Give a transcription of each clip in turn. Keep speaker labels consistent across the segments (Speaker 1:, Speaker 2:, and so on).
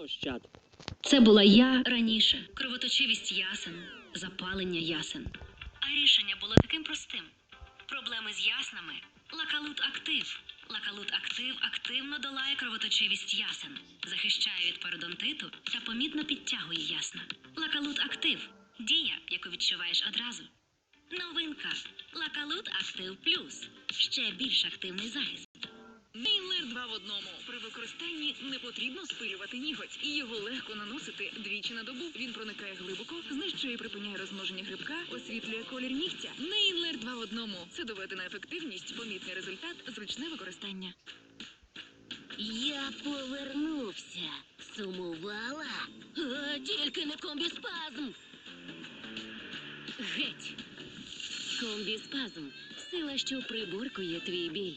Speaker 1: Ощад.
Speaker 2: Це була я раніше. Кровоточивість ясен, запалення ясен. А рішення було таким простим: проблеми з яснами. Лакалут актив. Лакалут актив активно долає кровоточивість ясен, захищає від пародонтиту та помітно підтягує ясна. Лакалут актив дія, яку відчуваєш одразу. Новинка Лакалут Актив Плюс. Ще більш активний захист.
Speaker 3: Мейнлер 2 в одному. При використанні не потрібно спилювати ніготь, його легко наносити двічі на добу. Він проникає глибоко, знищує і припиняє розмноження грибка, освітлює колір нігтя. Мейнлер 2 в одному. Це доведена ефективність, помітний результат, зручне використання.
Speaker 4: Я повернувся. Сумувала? А, тільки не комбіспазм. Геть. Комбіспазм. Сила, що приборкує твій біль.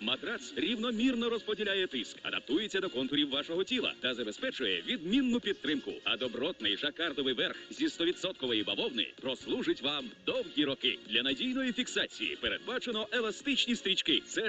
Speaker 5: матрац рівномірно розподіляє тиск, адаптується до контурів вашого тіла та забезпечує відмінну підтримку. А добротний жакардовий верх зі 100% бавовни прослужить вам довгі роки. Для надійної фіксації передбачено еластичні стрічки. Це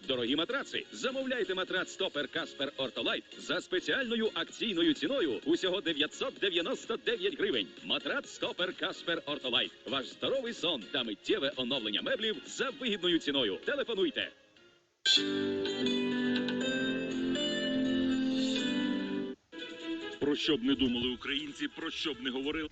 Speaker 5: дорогі матраци. Замовляйте матрац стопер Каспер Ортолайт за спеціальною акційною ціною усього 999 гривень. Матрац стопер Каспер Ортолайт. Ваш здоровий сон та миттєве оновлення меблів за вигідною ціною. Телефонуйте.
Speaker 6: Про що б не думали українці, про що б не говорили.